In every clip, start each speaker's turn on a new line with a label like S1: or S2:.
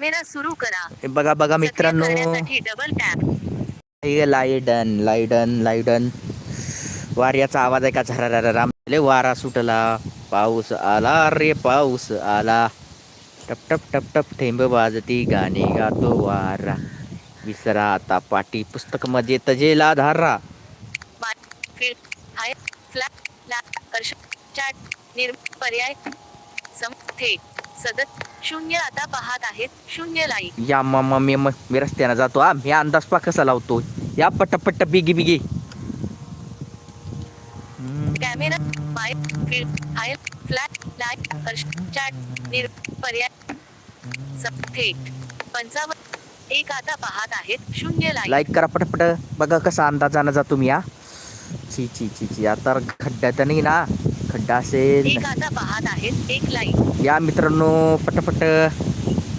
S1: Camera सुरू करा.
S2: हे बघा बघा मित्रांनो.
S1: डबल टॅप
S2: लाईडन लाईडन लाईडन वाऱ्याचा आवाज आहे का? झरारा राम वारा सुटला. पाऊस आला रे पाऊस आला. टप टप टप टप थेंब वाजती गाणी गातो वारा. विसरा आता पाटी पुस्तकमध्ये तजेला धारा.
S1: पर्याय सम सदत शून्य आता पाहत आहेत. शून्य लाईक
S2: या मम्मा मी म- मी रस्त्यानं जातो हा. मी अंदाज पा कसा लावतो या पट्ट बिगी बिगी.
S1: कॅमेरा बाय फील्ड हाय फ्लॅट कर्ष चॅट निर् पर्याय थेट पंचावन्न एक आता पाहत आहेत. शून्य लाईक
S2: लाईक करा पटपट. बघा कसा अंदाजानं जातो मी हा. ची ची ची ची. आता खड्डा तर नाही ना खड्डा असेल
S1: एक आता पाहत आहेत एक लाईक
S2: या मित्रांनो पटापट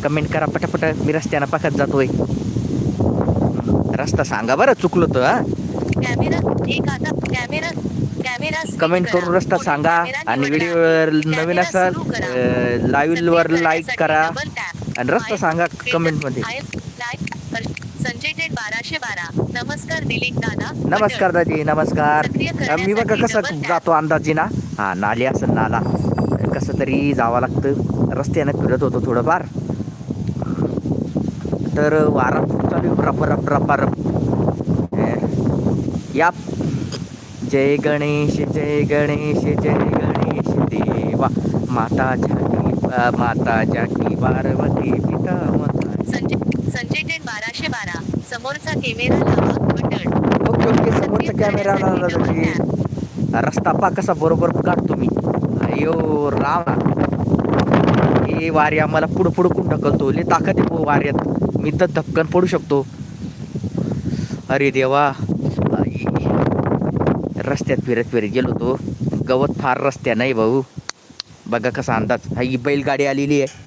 S2: कमेंट करा पटापट मी रस्त्यानं पाकत जातोय रस्ता सांगा बरं चुकलो तर हा
S1: कॅमेरा एक आता कॅमेरा कॅमेरा स्विच
S2: कमेंट
S1: करा.
S2: करून रस्ता सांगा आणि
S1: निवडला
S2: व्हिडिओ
S1: आहे.
S2: नवीन असाल. लाईव्ह वर लाईक करा. आणि रस्ता सांगा
S1: कमेंटमध्ये नमस्कार दिलीप दादा
S2: नमस्कार मी बघा कसं. जातो अंदाजी ना हा नाली असेल नाला. कसं तरी जावं लागतं. रस्त्यानं फिरत होतो थोडंफार. तर वारा खूप चालू रप रप रप रप या जय गणेश जय गणेश जय गणेश देवा. माता अ, माता झाकी पार्वती पिता माता
S1: संजय संजय टेट बाराशे बारा. समोरचा कॅमेरा लावा बटन.
S2: ओके ओके समोरचा कॅमेरा
S1: tap.
S2: रस्ता पा कसा बरोबर काढतो मी अयो राम. हे वारी आम्हाला पुढं पुढं कोण ढकलतो? लय ताकद आहे वाऱ्यात. मी तर धपकन पडू शकतो. अरे देवा. रस्त्यात फिरत फिरत गेलो तो गवत फार रस्त्या नाही भाऊ. बघा कसा अंदाज. हा ही बैलगाडी आलेली आहे.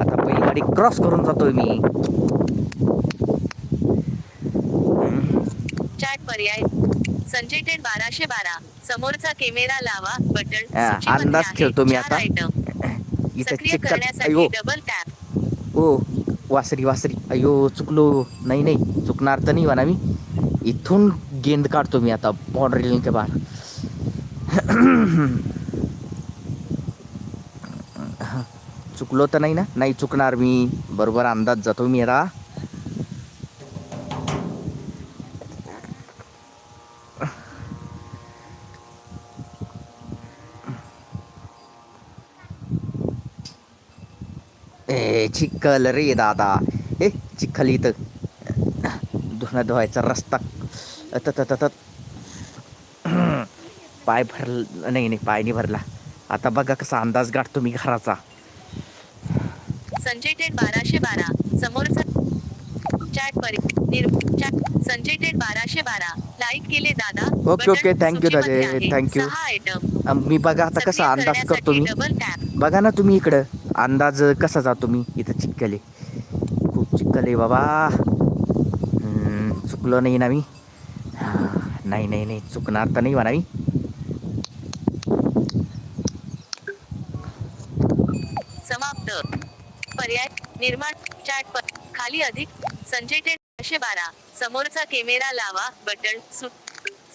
S2: आता बैलगाडी क्रॉस करून जातोय मी हम्म.
S1: चॅट पर्याय टेट बाराशे बारा. समोरचा कॅमेरा लावा बटन
S2: अंदाज. ठेवतो मी आता.
S1: सक्रिय करण्यासाठी डबल टॅप
S2: ओ वासरी वासरी. अयो चुकलो. नाही नाही. चुकणार तर नाही म्हणा मी. इथून गेंद काढतो मी आता बाउंड्री के बाहेर. चुकलो तर नाही ना? नाही चुकणार मी. बरोबर अंदाज जातो मी आता ए चिखल रे दादा ए चिखल इथं धुणं धुवायचा रस्ता. अत त त त. पाय भर नाही नाही पाय नाही भरला. आता बघा कसा अंदाज गाठतो मी घराचा.
S1: संजय टेट बाराशे बारा. समोरचा चॅट चॅट संजय टेट बाराशे बारा. लाईक केले दादा.
S2: Okay, okay. You, दादा. अं, मी बघा आता कसा अंदाज करतो मी. बघा ना तुम्ही इकडं. अंदाज कसा जातो मी इथं चिक्कले खूप चिक्कले बाबा. चुकलो नाही ना मी. नाही नाही नाही चुकणार तर नाही म्हणा मी.
S1: समाप्त. पर्याय निर्माण चॅट पर खाली अधिक. संजय टेट बाराशे बारा. समोरचा कॅमेरा लावा बटन सु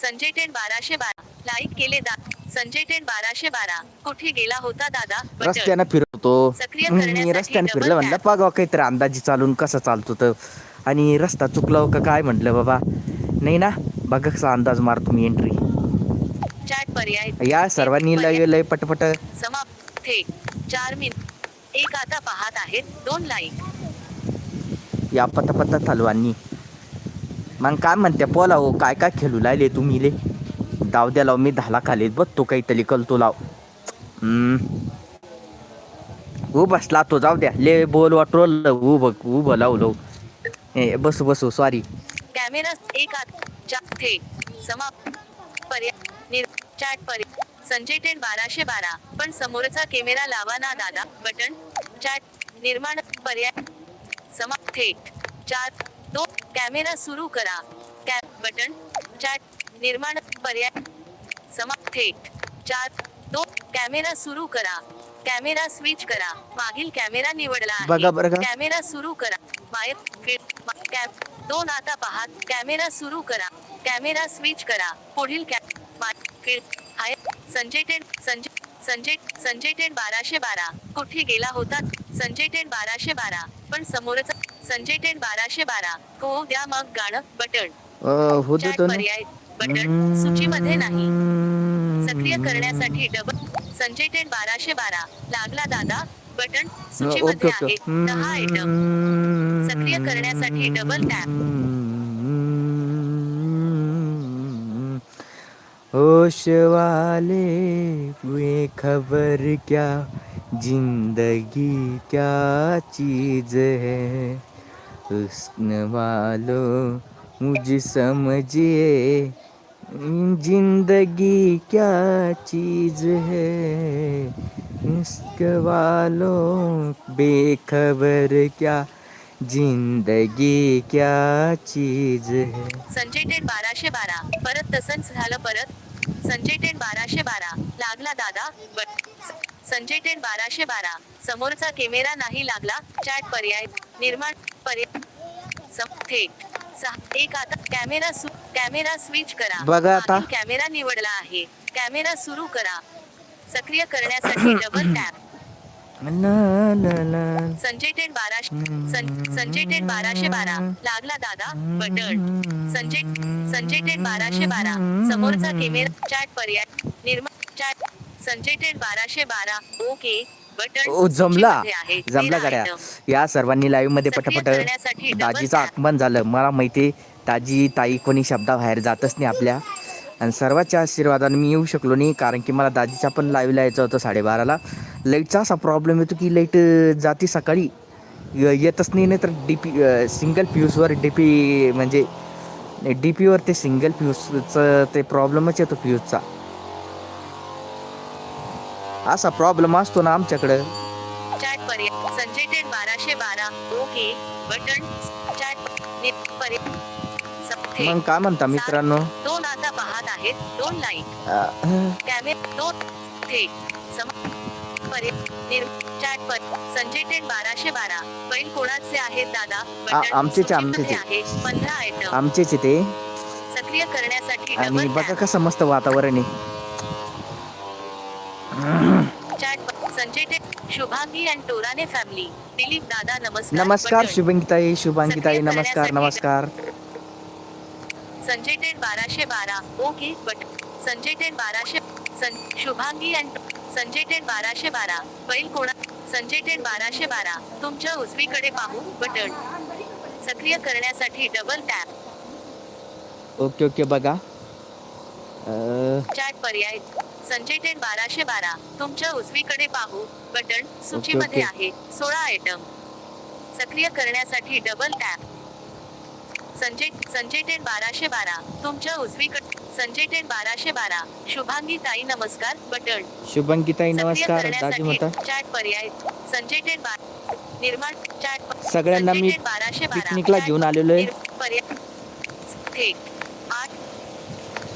S1: संजय टेट बाराशे बारा. लाईक केले दा संजय टेट बाराशे बारा. कुठे गेला होता दादा?
S2: रस्त्यानं फिरतो
S1: सक्रिय
S2: मी
S1: करण्यासाठी
S2: रस्त्यानं
S1: double
S2: फिरलं म्हणलं
S1: tap.
S2: बघा काहीतरी अंदाजी चालून कसं चालतो तर. आणि रस्ता चुकला का काय म्हटलं बाबा? नाही ना? बघा कसा अंदाज मारतो मी एंट्री
S1: चॅट पर्याय.
S2: या सर्वांनी लय लय पटपट.
S1: समाप्त. चार मिनिट एक आता पाहत आहेत. दोन लाईक
S2: या पत्ता पत्ता चालवांनी मग काय म्हणते पोला हो काय काय खेळू लागले तुम्ही ले? दाव द्या लाव मी धाला खालीत बघ तो काहीतरी कलतो लाव. हम्म. बसला तो जाऊ द्या. ले बोल वाटोल ऊ बघ उभं लावलो ए बसू बसू सॉरी
S1: कॅमेरा एक आत समाप्त. पर्याय चॅट पर्याय संजय टेट बाराशे बारा. पण समोरचा कॅमेरा लावा ना दादा. बटन. चॅट निर्माण पर्याय समाप्त थेट चार दोन कॅमेरा सुरू करा. Cap button. चॅट निर्माण पर्याय समाप्त थेट. चार दोन कॅमेरा सुरू करा. कॅमेरा स्विच करा. मागील कॅमेरा निवडला आहे.
S2: बघा बरं का?
S1: कॅमेरा सुरू करा. मा- कॅम- दोन आता पहा. कॅमेरा सुरू करा. कॅमेरा स्विच करा. पुढील कॅ मा- फि- hi. Sanjay ten Sanjay Sanjay Sanjay ten बाराशे बारा. कुठे गेला होता? संजय टेन बाराशे बारा. पण समोरच संजय टेन बाराशे बारा. हो द्या मग गाणं बटन.
S2: अं, हो
S1: चॅट
S2: देतो ना?
S1: पर्याय बटन सूचीमध्ये नाही. सक्रिय करण्यासाठी डबल संजय टेन बाराशे बारा लागला दादा बटन सूचीमध्ये आहे दहा आयटम सक्रिय करण्यासाठी डबल टॅप
S2: होश वाले वे खबर क्या जिंदगी क्या चीज है? हुस्न वालों मुझे समझिए जिंदगी क्या चीज है? इश्क वालों बेखबर क्या? जिंदगी क्या चीज है?
S1: संजय टेन बाराशे बारा. परत तसंच झालं परत. संजय टेन बाराशे बारा. लागला दादा बट संजय टेन बाराशे बारा. समोरचा कॅमेरा नाही लागला. चॅट पर्याय निर्माण पर्याय सम- थेट. एक आता कॅमेरा कॅमेरा स्विच करा.
S2: बघा आता.
S1: कॅमेरा निवडला आहे. कॅमेरा सुरू करा. सक्रिय करण्यासाठी डबल टॅप संजय टेन बाराशे संजय टेन बाराशे बारा. लागला दादा बटन. संजय संजय टेन बाराशे बारा. समोरचा कॅमेरा चॅट पर्याय निर्माण चॅट संजय टेन बाराशे बारा. ओके.
S2: ओ जमला. जमला गाड्या. या सर्वांनी
S1: लाईव्हमध्ये
S2: पटापट दाजीचं. आगमन झालं मला माहिती दाजी ताई कोणी शब्दाबाहेर जातच नाही आपल्या आणि सर्वांच्या आशीर्वादाने मी येऊ शकलो नाही कारण की मला दाजीच्या पण लाईव्हला यायचं होतं साडेबाराला लाईटचा असा प्रॉब्लेम येतो की लाइट जाती सकाळी येतच नाही नाही तर डी पी सिंगल फ्यूजवर डी पी म्हणजे डी पीवर ते सिंगल फ्यूजचं ते प्रॉब्लेमच येतो फ्यूजचा असा प्रॉब्लेम असतो ना आमच्याकडं.
S1: चॅट पर्याय संजय टेन बाराशे बारा. ओके. बटन. चॅट नि- पर्याय स- थेट.
S2: मग काय म्हणता मित्रांनो?
S1: दोन आता पाहत आहेत. दोन लाइट
S2: अं,
S1: कॅमेरा दोन थेट सम पर्याय निर चॅट पर संजय टेन बाराशे बारा. बैल कोणाचे आहेत दादा? बटन
S2: आमचेच,
S1: सूचीमध्ये
S2: आमचेच.
S1: आहे. पंधरा आयटम
S2: आमचेच आहे ते.
S1: सक्रिय करण्यासाठी
S2: आणि
S1: डबल
S2: बघा कसं मस्त वातावरण आहे.
S1: संजय शुभांगी अँड टोराने फॅमिली दिलीप दादा नमस्कार.
S2: नमस्कार. शुभंगीताई शुभांगीताई नमस्कार नमस्कार.
S1: संजय टेन बाराशे बारा. ओके बट संजय टेन बाराशे शुभांगी अँड संजय टेन बाराशे बारा. बैल कोणा संजय टेन बाराशे बारा. तुमच्या उजवीकडे पाहू बटन. सक्रिय करण्यासाठी डबल टॅप
S2: ओके ओके बघा.
S1: चॅट पर्याय. संजय टेन बाराशे बारा. तुमच्या उजवीकडे पाहू. बटन सूचीमध्ये. आहे. सोळा आयटम सक्रिय करण्यासाठी double tap Sanjay Sanjay ten बाराशे बारा. तुमच्या उजवीकडे संजय टेन बाराशे बारा. शुभांगी ताई नमस्कार. बटन.
S2: शुभंगीताई
S1: सक्रिय
S2: नमस्कार.
S1: चॅट पर्याय. संजय टेन बार निर्माण चॅट
S2: सगळ्यांना मी
S1: बाराशे बारा.
S2: घेऊन आलेलो आहे.
S1: पर्याय. आठ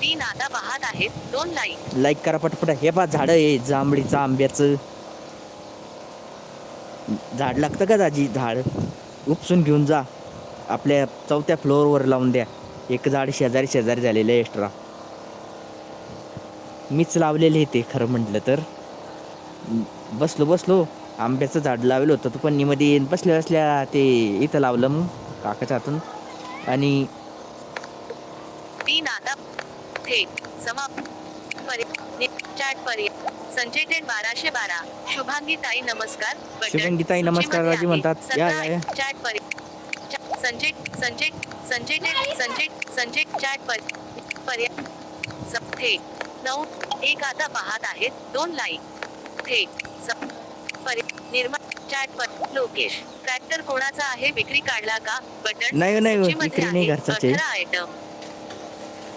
S1: तीन आता पाहत आहेत दोन लाईक
S2: लाईक करा पटपट. हे पा झाड आहे जांभळीचं आंब्याचं झाड लागतं का दाजी? झाड. उपसून घेऊन जा. आपल्या चौथ्या फ्लोअरवर लावून द्या. एक झाड शेजारी शेजारी झालेलं आहे एक्स्ट्रा मीच लावलेले आहे ते खरं म्हटलं तर. बसलो बसलो. आंब्याचं झाड लावलं होतं तू पण मध्ये बसल्या बसल्या ते इथं लावलं मग काकाच्या हातून. आणि
S1: थेट समाप्त चॅट पर्याय बाराशे बारा. शुभांगी ताई नमस्कार
S2: शुभांगी ताई नमस्कार राजी. म्हणतात. या, या, या.
S1: चॅट पर्याय च- संजय संजय संजय टेन संजय संजय चॅट पर्याय थेट नऊ एक आता पाहत आहेत. दोन लाईक थेट पर्याय निर्माण चॅट पर लोकेश ट्रॅक्टर कोणाचा आहे? विक्री काढला का? बटन.
S2: नाही, नाही, विक्री नाही,
S1: आयटम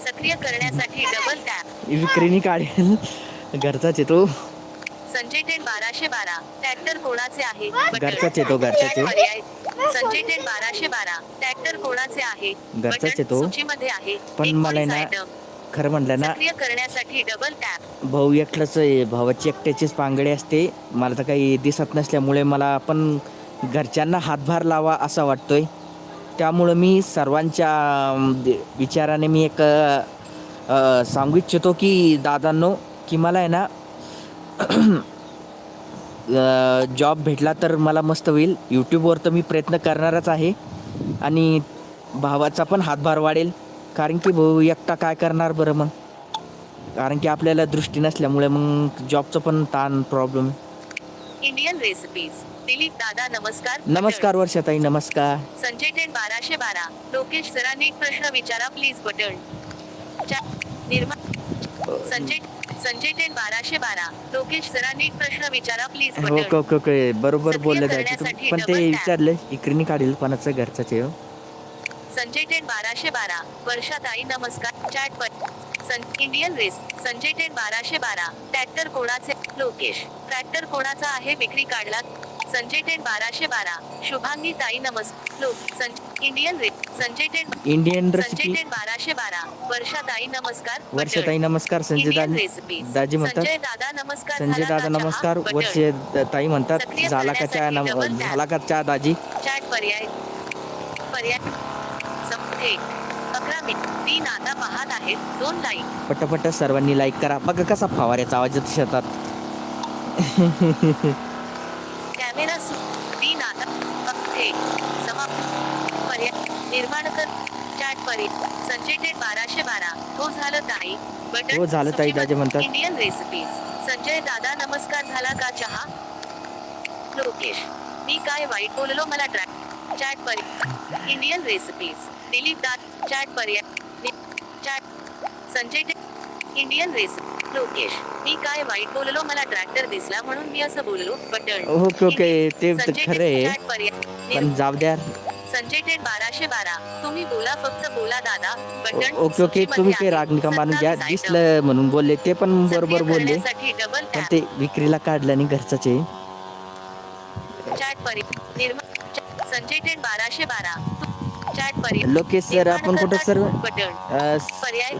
S1: सक्रिय करण्यासाठी डबल टॅप
S2: विक्रीनी काढेल. घरचाच आहे तो.
S1: संजय टेन बाराशे बारा. ट्रॅक्टर कोणाचे आहे? बटन.
S2: घरचाच आहे तो, घरचाच
S1: पर्याय. संजय टेन बाराशे बारा. ट्रॅक्टर कोणाचे आहे?
S2: घरचाच आहे
S1: बटन
S2: तो.
S1: सूचीमध्ये आहे.
S2: पण मला आहे
S1: 19
S2: ना. खरं म्हणलं ना
S1: सक्रिय करण्यासाठी डबल टॅप
S2: भाऊ एकटाच आहे. भावाची एकट्याचीच पांगडी असते. मला तर काही दिसत नसल्यामुळे मला पण घरच्यांना हातभार लावा असा वाटतोय. त्यामुळं मी सर्वांच्या विचाराने मी एक सांगू इच्छितो की दादांनो की मला आहे ना जॉब भेटला तर मला मस्त होईल. यूट्यूबवर तर मी प्रयत्न करणारच आहे. आणि भावाचा पण हातभार वाढेल. कारण की भाऊ एकटा काय करणार बरं मग? कारण की आपल्याला दृष्टी नसल्यामुळे मग जॉबचं पण ताण प्रॉब्लेम
S1: इंडियन रेसिपीज दिलीप दादा नमस्कार
S2: नमस्कार वर्षाताई नमस्कार.
S1: संजय टेन बाराशे बारा लोकेश सरांनी एक प्रश्न विचारा प्लीज बटन निर्मा संजय संजय टेन बाराशे बारा लोकेश सरांनी एक प्रश्न विचारा प्लीज
S2: हो
S1: बटन
S2: ओके ओके बरोबर
S1: सक्रिय
S2: बोललं जायचं.
S1: करण्यासाठी
S2: पण ते
S1: double tap.
S2: विचारलं इकडे काढेल कोणाचं घरचाच आहे हो.
S1: संजय टेन बाराशे बारा वर्षाताई नमस्कार चॅट पर इंडियन रेस संजय टेन बाराशे बारा. ट्रॅक्टर कोणाचे? लोकेश. ट्रॅक्टर कोणाचा आहे? विक्री काढला. संजय टेन बाराशे बारा. शुभांगी ताई नमस्कार. लोक Sanjay Indian race Sanjay ten
S2: Indian
S1: Sanjay
S2: recipe
S1: ten बाराशे बारा. वर्षाताई नमस्कार. बटन.
S2: वर्षाताई नमस्कार. संजय
S1: इंडियन
S2: दादा
S1: रेसिपीज
S2: दाजी म्हणतात
S1: संजय दादा नमस्कार
S2: संजय
S1: झाला
S2: दादा
S1: चहा?
S2: नमस्कार.
S1: बटन.
S2: वर्ष ताई म्हणतात
S1: सक्रिय
S2: झाला का चहा?
S1: करण्यासाठी double.
S2: झाला का चहा दाजी?
S1: चॅट पर्याय पर्याय संपथे अकरा मिनिट. तीन आता पाहत आहेत. दोन लाईक
S2: पटपट सर्वांनी लाईक करा. बघा कसा फवाऱ्याचा आवाज येतो शेतात.
S1: कॅमेरा सु तीन आता समाप्त. पर्याय चॅट पर्याय. संजय टेट बाराशे बारा. हो झालं ताई. बटन
S2: हो झालं ताई,
S1: सूचीमध्ये
S2: दाजी म्हणतात.
S1: इंडियन रेसिपीज संजय दादा नमस्कार. झाला का चहा? लोकेश मी काय वाईट बोललो? मला ट्रॅक चॅट पर्याय. इंडियन रेसिपीज दिलीप दाद चॅट पर्याय. Chat Sanjay Indian recipe Lokesh. मी काय वाईट बोललो? मला ट्रॅक्टर दिसला म्हणून मी असं बोललो. बटन.
S2: Okay okay. ते खरं पण जाऊ द्या.
S1: संजय टेट बाराशे बारा. तुम्ही बोला फक्त बोला दादा. Button
S2: okay okay. तुम्ही
S1: आहे.
S2: राग नका मानून घ्या.
S1: 27
S2: दिसलं म्हणून बोलले. ते पण. बरोबर बोलले. पण ते विक्रीला काढलं आणि घरचाच
S1: चॅट पर्याय. निर्मा संजय टेट बाराशे बारा. तु-
S2: लोकेश सर आपण कुठं सर?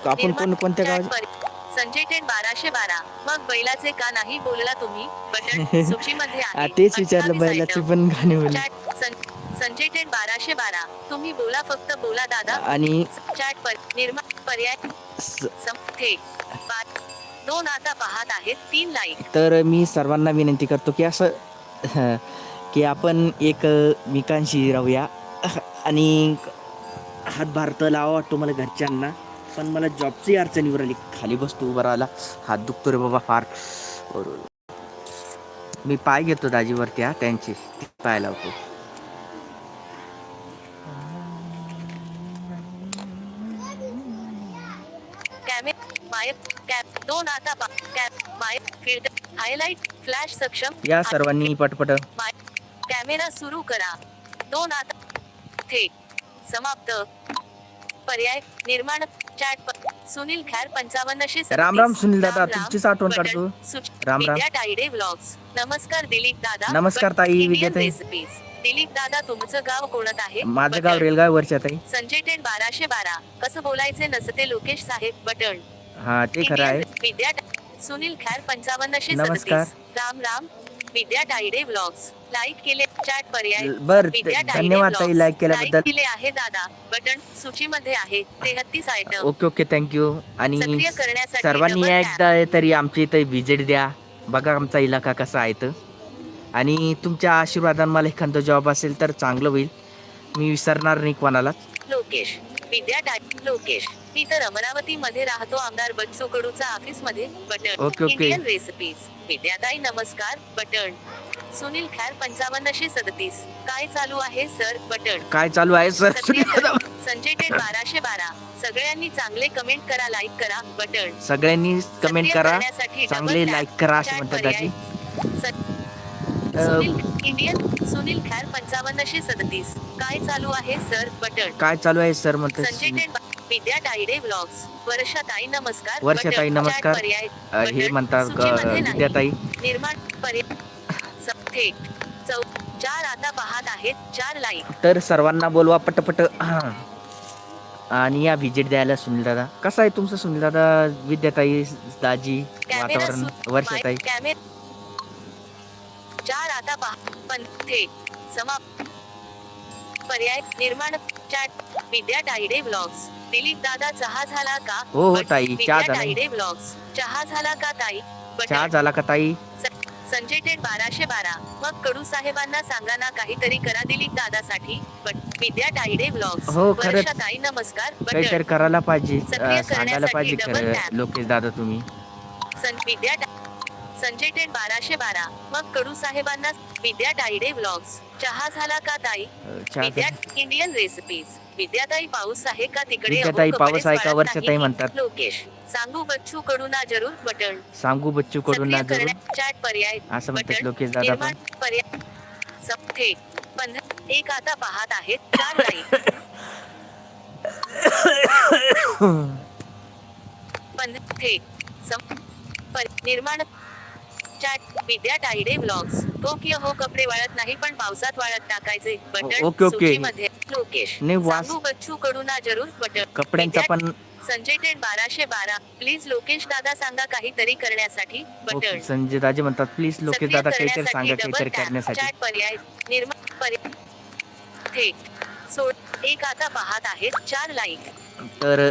S2: आपण कोण कोणत्या गावात.
S1: संजय टेन बाराशे बारा. मग बैलाचे का नाही बोलला तुम्ही? बटन सूचीमध्ये
S2: तेच विचारलं
S1: 28
S2: बैलाची. पण गाणी बोलली.
S1: संजय टेन बाराशे बारा. तुम्ही बोला फक्त बोला दादा.
S2: आणि
S1: चॅट पर निर्मा पर्याय
S2: स-
S1: सं- थेट बात दोन आता पाहत आहेत. तीन लाईक
S2: तर मी सर्वांना विनंती करतो की असं की आपण एक मिकांशी राहूया. आणि हातभार तर लावा वाटतो मला घरच्यांना. पण मला जॉबची अडचणीवर आली खाली बसतो उभं राहायला हात दुखतो रे बाबा फार. बरोबर मी पाय घेतो दाजीवरती हा त्यांचे. पाय लावतो. या सर्वांनी पटपट
S1: कॅमेरा सुरू करा. दोन आता थेट समाप्त पर्याय निर्माण चॅट सुनील खॅर पंचावन्नशे.
S2: राम राम सुनील दादा. तुमचीच आठवण
S1: बटन.
S2: काढतो. राम राम.
S1: विद्या तायडे व्लॉग्स नमस्कार दिलीप दादा
S2: नमस्कार ताई, ताई.
S1: रेसिपीज दिलीप दादा तुमचं गाव कोणत आहे
S2: माझं. गाव रेलगाव वर्षात आहे
S1: संजय टेन बाराशे बारा कसं बोलायचे नसते लोकेश साहेब बटन
S2: हा ते खरं आहे
S1: विद्या सुनील खॅर पंचावन्नशे
S2: नमस्कार.
S1: राम राम विद्या तायडे व्लॉग्स लाईक केले चॅट पर्याय.
S2: बर धन्यवाद ताई. लाईक केल्याबद्दल.
S1: केले आहे दादा. बटन सूचीमध्ये आहे. तेहतीस आयटम
S2: ओके ओके थँक्यू आणि
S1: सक्रिय करण्यासाठी
S2: सर्वांनी
S1: double tap.
S2: एकदा तरी आमच्या इथं व्हिजिट द्या. बघा आमचा इलाका कसा आहे तर आणि तुमच्या आशीर्वादाने मला एखादं जॉब असेल तर चांगलं होईल. मी विसरणार नाही कोणालाच.
S1: लोकेश. विद्या टाय लोकेश. मी तर अमरावती मध्ये राहतो आमदार बच्चू कडूचा ऑफिसमध्ये button.
S2: Okay, okay.
S1: Indian recipes विद्याताई नमस्कार. बटन. सुनील खॅर पंचावन्नशे सदतीस. काय चालू आहे सर? बटन.
S2: काय चालू आहे सर?
S1: सक्रिय कर- संजय टेन बाराशे बारा. सगळ्यांनी चांगले कमेंट करा लाईक करा. बटन.
S2: सगळ्यांनी कमेंट करा. चांगले. लाईक करा असं म्हणतात. दाजी.
S1: सुनील इंडियन सुनील खॅर पंचावन्नशे सदतीस. काय चालू आहे सर? बटन.
S2: काय चालू आहे sir?
S1: Sanjay ten Vidya Tayde vlogs वर्षाताई नमस्कार.
S2: वर्षाताई
S1: बटन.
S2: नमस्कार.
S1: Chat पर्याय
S2: अ, हे. म्हणतात
S1: सूचीमध्ये
S2: अ,
S1: नाही.
S2: विद्याताई.
S1: निर्माण पर्याय स- थेट चौ चार आता पाहत आहेत चार लाईक.
S2: तर सर्वांना बोलवा पटपट. आणि या व्हिजिट द्यायला सुनील दादा. कसं आहे तुमचं सुनील दादा विद्याताई दाजी
S1: कॅमेरा
S2: वातावरण
S1: सु-
S2: वर्षाताई?
S1: कॅमे चार आता पहा. पण थे समाप्त. पर्याय निर्माण चॅट विद्या टाईडे ब्लॉग्स. दिलीप दादा चहा झाला का?
S2: हो, हो, ताई, चहा झाला.
S1: ब्लॉग्स. चहा झाला का ताई?
S2: चहा झाला का ताई?
S1: संजय टेट बाराशे बारा. मग कडू साहेबांना सांगा ना काहीतरी करा दिलीप दादासाठी. विद्या टाईडे ब्लॉग्स.
S2: हो, खरंच.
S1: वर्षाताई नमस्कार.
S2: काहीतरी करायला पाहिजे सांगायला पाहिजे खरं. लोकेश दादा तुम्ही.
S1: विद्या संजय टेट बाराशे बारा. मग कडू साहेबांना विद्या टाईडे ब्लॉग्स. चहा झाला का ताई? विद्या. इंडियन रेसिपीज विद्याताई पाऊस आहे का तिकडे?
S2: विद्याताई, पाऊस आहे का? वर्षाताई
S1: नाही.
S2: म्हणतात.
S1: लोकेश. सांगू बच्चू कडू ना जरूर बटन
S2: सांगू बच्चू कडून जरूर.
S1: चॅट पर्याय
S2: असं म्हणतात लोकेश दादा
S1: निर्माण पर्याय सप्ते. एक आता पाहत आहेत. चार सम पर- निर्माण चॅट विद्या टाईडे ब्लॉग्स की हो कपडे वाळत नाही पण पावसात वाळत टाकायचे. Button
S2: okay, okay.
S1: सूचीमध्ये. लोकेश
S2: नाही, वास-
S1: सांगू बच्चू कडू ना जरूर बटन
S2: कपड्यांचा
S1: विद्या-
S2: पण
S1: संजय टेट बाराशे बारा. प्लीज लोकेश दादा सांगा काहीतरी करण्यासाठी
S2: ओके,
S1: बटन
S2: संजय दाजी म्हणतात प्लीज लोकेश दादा काहीतरी सांगा काहीतरी. करण्यासाठी.
S1: पर्याय. निर्माण पर्याय. थेट सोड एक आता पाहत आहेत. चार लाईक
S2: तर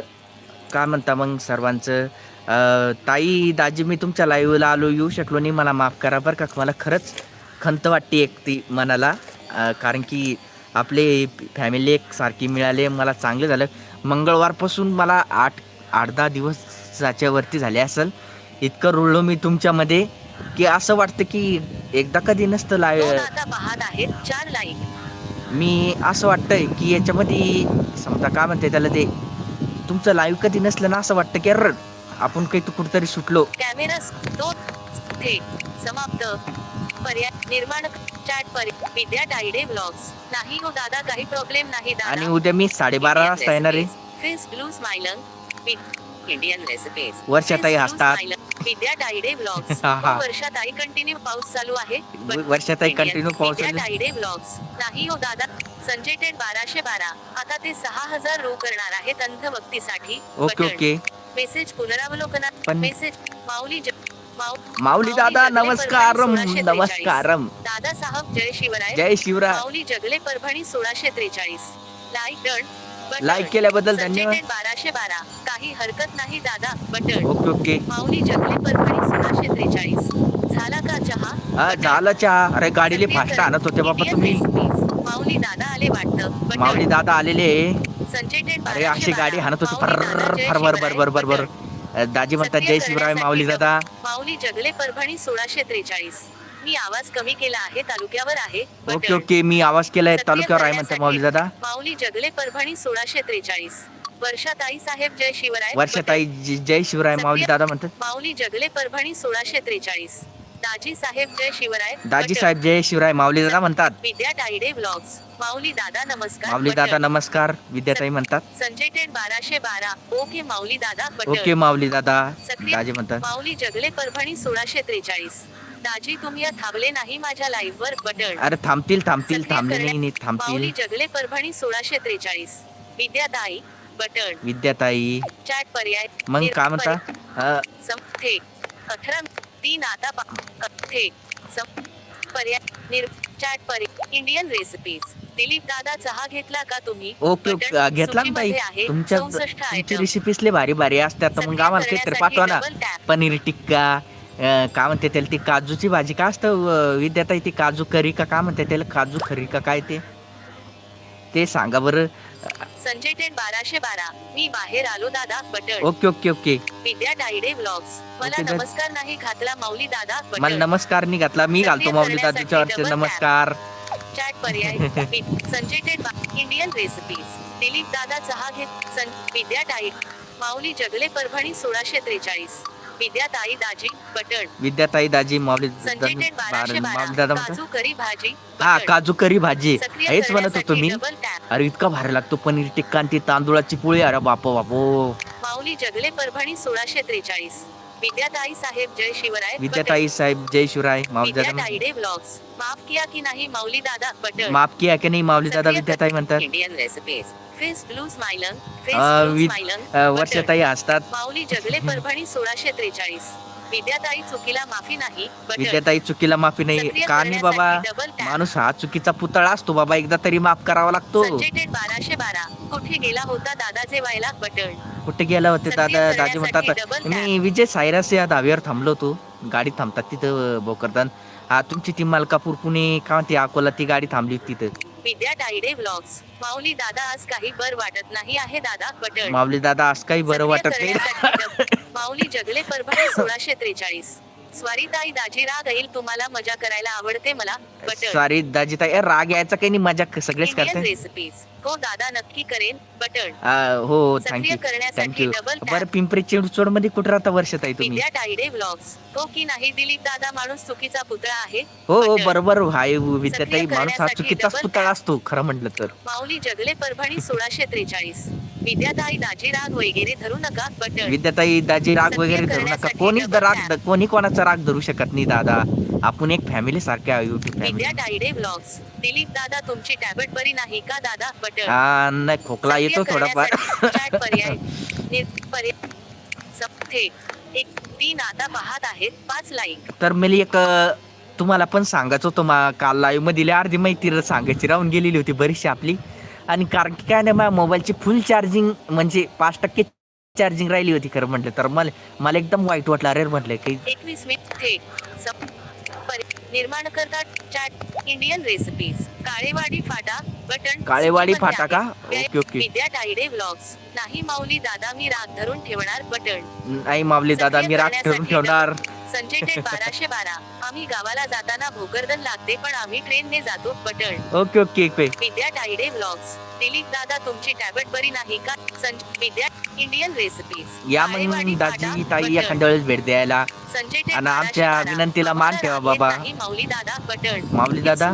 S2: काय म्हणता मग सर्वांचं? ताई दाजी मी तुमच्या लाईव्हला आलो. येऊ शकलो नाही. मला माफ करा बरं का. मला खरंच खंत वाटते एक ती मनाला कारण की आपले फॅमिली एक सारखी मिळाले. मला चांगलं झालं. मंगळवारपासून मला आठ आठ दहा दिवसाच्या वरती झाले असेल. इतकं रुळलो मी तुमच्यामध्ये की असं वाटतं की एकदा कधी नसतं
S1: चार लाईक
S2: मी असं वाटतंय की याच्यामध्ये समजा काय म्हणते त्याला ते तुमचं लाईव्ह कधी नसलं ना असं वाटतं की अर आपण काही तू कुठेतरी सुटलो.
S1: कॅमेरा दोन थेट समाप्त. पर्याय निर्माण चॅट पर्याय विद्या टाईडे ब्लॉग्स. नाही हो दादा काही प्रॉब्लेम नाही दादा.
S2: आणि उद्या मी साडेबारा वाजता येणार आहे.
S1: Face blue smiling Indian recipes
S2: वर्षाताई हसतात.
S1: विद्या टाईडे ब्लॉग्स.
S2: हा.
S1: वर्षाताई कंटिन्यू पाऊस चालू आहे.
S2: वर्षाताई कंटिन्यू पाऊस
S1: विद्या
S2: आहे.
S1: टाईडे ब्लॉग्स. नाही हो दादा संजय टेट बाराशे बारा. आता ते सहा हजार रो करणार आहेत अंधभक्तीसाठी.
S2: Okay
S1: button.
S2: ओके.
S1: मेसेज पुनरावलोकनात
S2: पण-
S1: मेसेज माऊली ज- माऊ-
S2: माऊली दादा
S1: जगले
S2: नमस्कारम
S1: परभणी सोळाशे
S2: नमस्कारम.
S1: त्रेचाळीस. दादा साहब जय शिवराय.
S2: जय शिवराय.
S1: माऊली जगले परभणी सोळाशे त्रेचाळीस. Like done button.
S2: लाईक केल्याबद्दल
S1: संजय
S2: धन्यवाद.
S1: बाराशे बारा. काही हरकत नाही दादा बटन
S2: ओके ओके.
S1: माऊली जगले परभणी सोळाशे त्रेचाळीस. झाला का चहा?
S2: हा
S1: बटन.
S2: झालं चहा. अरे गाडीले फास्ट. आणत होते बाबा तुम्ही.
S1: माऊली दादा आले वाटतं. बटन.
S2: माऊली दादा आलेले. अरे अशी गाडी. हाणत होती फर बर बर. बर बर बर. दाजी म्हणतात जय शिवराय माऊली दादा
S1: माऊली जगले परभणी सोळाशे त्रेचाळीस मी आवाज कमी केला आहे तालुक्यावर आहे
S2: ओके. ओके मी आवाज केलाय तालुक्यावर आहे म्हणता
S1: करण्यासाठी
S2: माऊली दादा
S1: माऊली जगले परभणी सोळाशे त्रेचाळीस वर्षाताई साहेब जय शिवराय
S2: वर्षाताई जय शिवराय माऊली दादा म्हणतात.
S1: माऊली जगले परभणी सोळाशे त्रेचाळीस दाजी साहेब जय शिवराय
S2: दाजी. साहेब जय शिवराय माऊली दादा म्हणतात.
S1: विद्या टाईडे ब्लॉग्स. माऊली दादा नमस्कार
S2: माऊली दादा. नमस्कार विद्याताई म्हणतात.
S1: संजय टेट बाराशे बारा ओके माऊली दादा.
S2: ओके माऊली दादा दाजी म्हणतात.
S1: माऊली जगले परभणी सोळाशे त्रेचाळीस. दाजी तुम्ही या थांबले नाही माझ्या लाईव्ह वर बटन
S2: अरे थांबतील थांबतील थांबले नाही नाही
S1: माऊली
S2: थांबतील
S1: जगले परभणी सोळाशे त्रेचाळीस. विद्याताई बटन
S2: विद्याताई.
S1: चॅट पर्याय.
S2: मग काय म्हणता?
S1: अठरा तीन आता पर्याय निर चॅट पर्याय इंडियन रेसिपीज दिलीप दादा चहा घेतला का तुम्ही?
S2: ओके घेतला ना ताई. तुमच्या
S1: 64
S2: तुमची. रेसिपीज लय भारी भारी असतात. तर मग आम्हाला काहीतरी
S1: करण्यासाठी
S2: पाठवा ना. पनीर टिक्का काय म्हणते त्याला ती काजूची भाजी. काय असतं विद्याताई ती काजू करी का काय म्हणते त्याला? काजू खरी का काय ते? ते सांगा बरं.
S1: संजय टेट बाराशे बारा. मी बाहेर आलो दादा button
S2: okay okay okay.
S1: Vidya टाईडे blogs. मला
S2: ओके,
S1: नमस्कार नाही घातला माऊली दादा
S2: मला नमस्कार नाही घातला मी घालतो माऊली दादूच्या वरचे. नमस्कार.
S1: चॅट पर्याय. वि- संजय टेट बा- इंडियन रेसिपीज दिलीप दादा चहा घेत सं विद्या टाईट माऊली जगले परभणी सोळाशे त्रेचाळीस. विद्या ताई दाजी बटन
S2: विद्याताई दाजी माऊली
S1: संजय टेट बाराशे
S2: माऊली
S1: बारा
S2: दादा म्हणतात
S1: काजू करी भाजी
S2: हा. काजू करी भाजी. हेच म्हणत होतो मी. अरे इतका भारी लागतो पनीर टिक्का आणि ती तांदूळाची पोळी. अरे बापो बापो.
S1: माऊली जगले परभणी सोळाशे त्रेचाळीस. विद्याताई साहेब जय शिवराय.
S2: विद्याताई साहेब जय शिवराय
S1: विद्याताई डे व्लॉग्स माफ किया की नाही माऊली दादा बटन.
S2: माफ किया की नाही माऊली दादा विद्याताई म्हणतात.
S1: Indian recipes face blue smiling face blue smiling
S2: वर्षाताई असतात.
S1: माऊली जगले परभणी सोळाशे त्रेचाळीस. विद्याताई चुकीला माफी नाही
S2: विद्याताई चुकीला माफी नाही. का नाही बाबा. माणूस हा चुकीचा पुतळा असतो बाबा एकदा तरी माफ करावा लागतो.
S1: बाराशे बारा. कुठे गेला होता दादाचे व्हायला बटन?
S2: कुठे गेला होते दादा? दाजी म्हणतात मी विजय सायरास या धाब्यावर थांबलो होतो. गाडी थांबतात तिथं बोकरदान. हा तुमची ती मलकापूर पुणे का म्हणते अकोला ती गाडी थांबली होती तिथं.
S1: विद्या टाईडे व्लॉग्स माऊली दादा आज काही बर वाटत नाही आहे दादा बटन
S2: माऊली दादा आज काही बरं वाटत नाही.
S1: माऊली जगले परभणी सोळाशे त्रेचाळीस. स्वारीताई दाजी राग येईल तुम्हाला मजा करायला आवडते मला बटन
S2: सॉरी दाजी ताई राग यायचा काही नाही मजा सगळेच करते.
S1: रेसिपीज हो दादा नक्की करेन. बटन.
S2: आ, हो
S1: सक्रिय
S2: थँक्यू
S1: करण्यासाठी
S2: थँक्यू. बरं पिंपरी चिंचवडमध्ये कुठे राहता वर्षात आहे तुम्ही?
S1: विद्या टाईडे व्लॉग्स हो की नाही दिलीप दादा माणूस चुकीचा पुतळा आहे.
S2: हो हो. बरोबर हाय विद्याताई माणूस हा
S1: करण्यासाठी
S2: चुकीचाच
S1: double
S2: पुतळा
S1: tap.
S2: असतो खरं म्हटलं तर.
S1: माऊली जगले परभणी सोळाशे त्रेचाळीस. विद्याताई दाजी राग वगैरे धरू नका बटन.
S2: विद्याताई दाजी राग
S1: सक्रिय
S2: वगैरे धरू नका.
S1: करण्यासाठी double
S2: राग
S1: tap.
S2: कोणी कोणाचा राग धरू शकत नाही दादा. आपण एक फॅमिली सारखे आहे युट्यूब फॅमिली
S1: विद्या टाईडे व्लॉग्स. दिलीप दादा तुमची टॅबलेट बरी नाही का दादा?
S2: हा नाही खोकला येतो थोडाफार.
S1: पर्याय निर- पर्याय सप- थेट एक तीन आता पाहत आहेत. पाच लाईक
S2: तर मी एक तुम्हाला पण सांगायचं होतं मा काल लाईव्हमध्ये लई अर्धी माहिती सांगायची. राहून गेलेली होती बरीचशी आपली. आणि कारण की काय नाही माझ्या मोबाईलची फुल चार्जिंग म्हणजे पाच टक्के चार्जिंग राहिली होती खरं म्हटलं तर. मला मला एकदम वाईट वाटलं. अरे म्हटलं काही
S1: एकवीस मिनिट निर्माण करतात chat Indian recipes Kalewadi Phata button
S2: Kalewadi Phata का? Okay, okay.
S1: विद्या टाईडे व्लॉग्स नाही माऊली दादा मी राग धरून ठेवणार बटन
S2: नाही मावली दादा मी राग
S1: करण्यासाठी
S2: ठेवणार.
S1: संजय टेट बाराशे बारा. आम्ही गावाला जाताना भोकरदन लागते पण आम्ही ट्रेनने जातो button
S2: okay okay okay.
S1: Vidya टाईडे vlogs Dilip दादा तुमची टॅबलेट बरी नाही का? संज विद्या इंडियन रेसिपीज
S2: या मग दाजी ताई एखाद्या वेळेस भेट द्यायला.
S1: संजय
S2: आणि आमच्या. विनंतीला मान ठेवा बाबा.
S1: माऊली दादा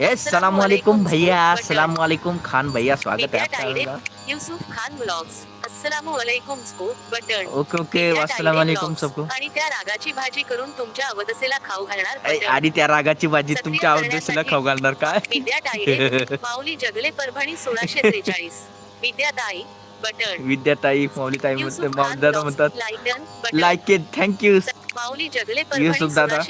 S2: येस सलाम वालेकुम भैया. सलाम वालेकुम खान भैया स्वागत
S1: विद्या
S2: आहे
S1: युसुफ खान ब्लॉग्स अस्सलामु अलैकुम स्को बटन
S2: ओके ओके
S1: विद्या
S2: अस्सलाम वालेकुम. सबको
S1: आणि त्या रागाची भाजी करून तुमच्या अवदसेला खाऊ घालणार.
S2: आणि त्या रागाची भाजी तुमच्या
S1: करण्यासाठी
S2: खाऊ घालणार काय
S1: विद्या टाईडे माऊली जगले परभणी सोळाशे त्रेचाळीस विद्याताई बटन.
S2: विद्याताई माऊली ताई म्हणते
S1: युसुफ
S2: दादा म्हणतात लाईक इट थँक्यू
S1: माऊली जगले
S2: युसुफ दादा.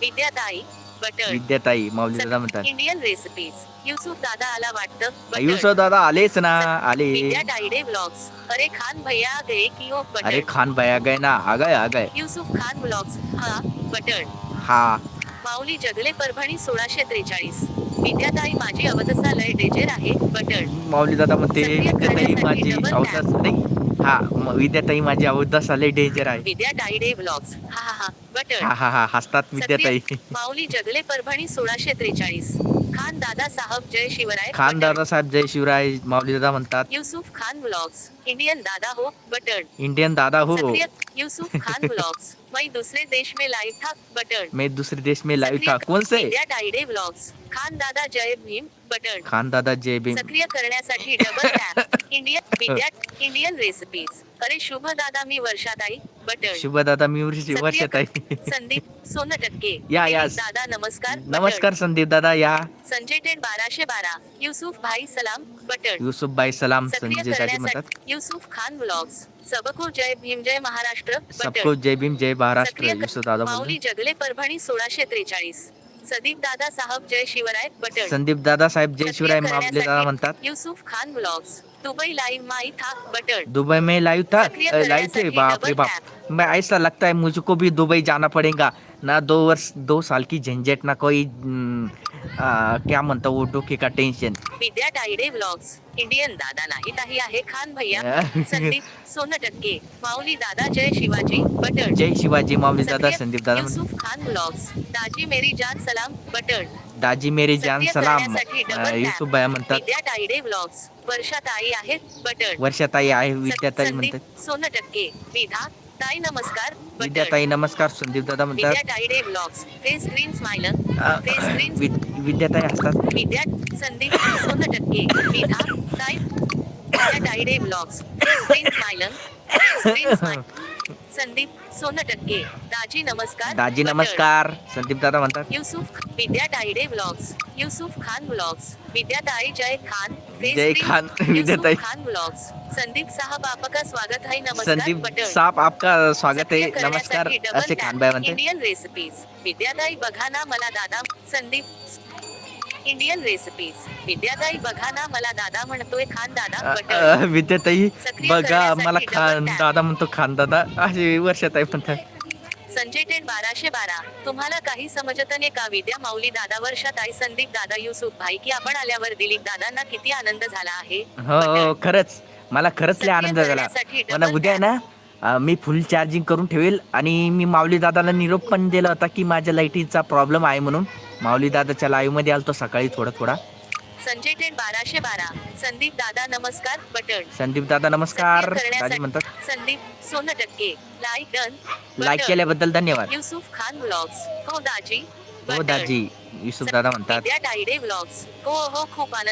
S1: विद्याताई बटन.
S2: विद्याताई माऊली दादा म्हणतात.
S1: इंडियन रेसिपीज युसुफ दादा आला वाटतं बटन.
S2: युसो दादा आलेच ना आले.
S1: टाईडे ब्लॉग्स अरे खान भैया गए की हो
S2: अरे
S1: बटन
S2: खान भैया गए ना आ गए आ गए.
S1: युसुफ खान ब्लॉग्स हा बटन.
S2: हा.
S1: माऊली जगले परभणी सोळाशे त्रेचाळीस. विद्याताई माझी अवदसा लय डेंजर आहे बटन
S2: माऊली दादा म्हणते विद्याताई माझी
S1: double
S2: अवदास नाही. हा विद्याताई माझी अवदास आले डेंजर आहे.
S1: विद्या टाईडे ब्लॉग्स हा हा हा बटन
S2: हा हा हा हसतात विद्याताई.
S1: माऊली जगले परभणी सोळाशे त्रेचाळीस. खान दादा साहब जय शिवराय
S2: खान. दादा साहेब जय शिवराय माऊली दादा म्हणतात.
S1: युसुफ खान ब्लॉग्स इंडियन दादा हो बटन.
S2: इंडियन दादा हो.
S1: सक्रिय युसुफ खान ब्लॉग्स मैं दूसरे देश में लाइव था बटन.
S2: मैं दूसरे देश में लाइव था. कौन से?
S1: विद्या टाईडे ब्लॉग्स खान दादा जय भीम बटन.
S2: खान दादा जय भीम.
S1: सक्रिय करण्यासाठी double tap Indian Vidya Indian recipes अरे शुभ दादा मी वर्षाताई.
S2: शुभ दादा मी वर्षी
S1: सक्रिय
S2: वर्षात आहे.
S1: संदीप सोन टक्के
S2: या, या.
S1: दादा नमस्कार.
S2: नमस्कार संदीप दादा या.
S1: संजय टेट बाराशे बारा युसुफ भाई सलाम बटन.
S2: युसुफ भाई सलाम संजय दादी म्हणतात.
S1: युसुफ खान ब्लॉग्स. सबको जय भीम जय महाराष्ट्र
S2: सबको जय भीम जय महाराष्ट्र युसुफ दादा
S1: माऊली जगले परभणी सोळाशे त्रेचाळीस. सदीप दादा साहब जय शिवराय बटन
S2: संदीप दादा साहेब जय शिवराय
S1: करण्यासाठी
S2: दादा म्हणतात.
S1: Yusuf Khan blogs. Dubai live माई था बटन
S2: दुबई में लाइव था लाइव थे बाप रे बाप. मैं ऐसा लगता है मुझको भी दुबई जाना पड़ेगा। ना दो वर्ष दो साल की झंझट ना कोई आ, क्या म्हणता वो डोके का टेंशन
S1: विद्या टाईडे ब्लॉग्स इंडियन दादा नाही ताही आहे खान भैया. संदीप सोन टक्के. माऊली दादा जय शिवाजी बटन.
S2: जय शिवाजी माऊली दादा संदीप दादा.
S1: युसुफ खान ब्लॉग्स दाजी मेरी जान सलाम बटन.
S2: दाजी मेरी जान सलाम. युसुफ भाई म्हणतात.
S1: विद्या टाईडे ब्लॉग्स वर्षात आई आहेत बटन.
S2: वर्षाताई आहे विद्याताई
S1: संदीप
S2: म्हणतात.
S1: सोन टक्के. विधा ताई नमस्कार.
S2: नमस्कार. संदीप दादा
S1: विद्या
S2: म्हणतात
S1: टाईडे blogs face green smiling
S2: uh,
S1: face green
S2: विद- विद्याताई असतात.
S1: विद्या संदीप सोन टक्के विधा ताई Vidya टाईडे blogs. Face green smiling face green smile Sandeep Sontakke दाजी नमस्कार
S2: दाजी. नमस्कार संदीप दादा म्हणतात
S1: युसुफ विद्या ताईडे व्लॉग्स युसुफ खान व्लॉग्स विद्याताई जय खान
S2: जय. खान, विद्याताई.
S1: खान व्लॉग्स संदीप साहब आपका स्वागत है नमस्कार
S2: संदीप. साप आपका स्वागत
S1: सक्रिय
S2: नमस्कार असे. खानबाई म्हणते
S1: इंडियन रेसिपीज विद्याताई बघा ना मला दादा संदीप इंडियन रेसिपीज विद्याताई बघा ना मला दादा म्हणतोय खान दादा.
S2: अ, विद्याताई बघा मला खान. दादा म्हणतो खान दादा असे वर्षाताई म्हणतात.
S1: संजय टेन बाराशे बारा. तुम्हाला काही समजत नाही का विद्या माऊली दादा वर्षात आई संदीप दादा युसुफ भाई की आपण आल्यावर दिलीप दादांना किती आनंद झाला आहे?
S2: हो हो खरंच. मला खरंच लय आनंद झाला. मला उद्या आहे ना अ, मी फुल चार्जिंग करून ठेवेल आणि मी माऊली दादाला निरोप पण दिला होता की माझ्या लाईटीचा प्रॉब्लेम आहे म्हणून. माऊली दादाच्या लाईव्हमध्ये आलतो सकाळी थोडा थोडा
S1: संजय टेन बाराशे बारा. संदीप दादा नमस्कार बटन.
S2: संदीप दादा नमस्कार. म्हणतात.
S1: Sandeep Sontakke like done
S2: like. केल्याबद्दल धन्यवाद.
S1: युसुफ खान व्लॉग्स हो दाजी.
S2: हो. दाजी. युसुफ दादा म्हणतात.
S1: विद्या ताईडे व्लॉग्स हो हो खूप आनंद.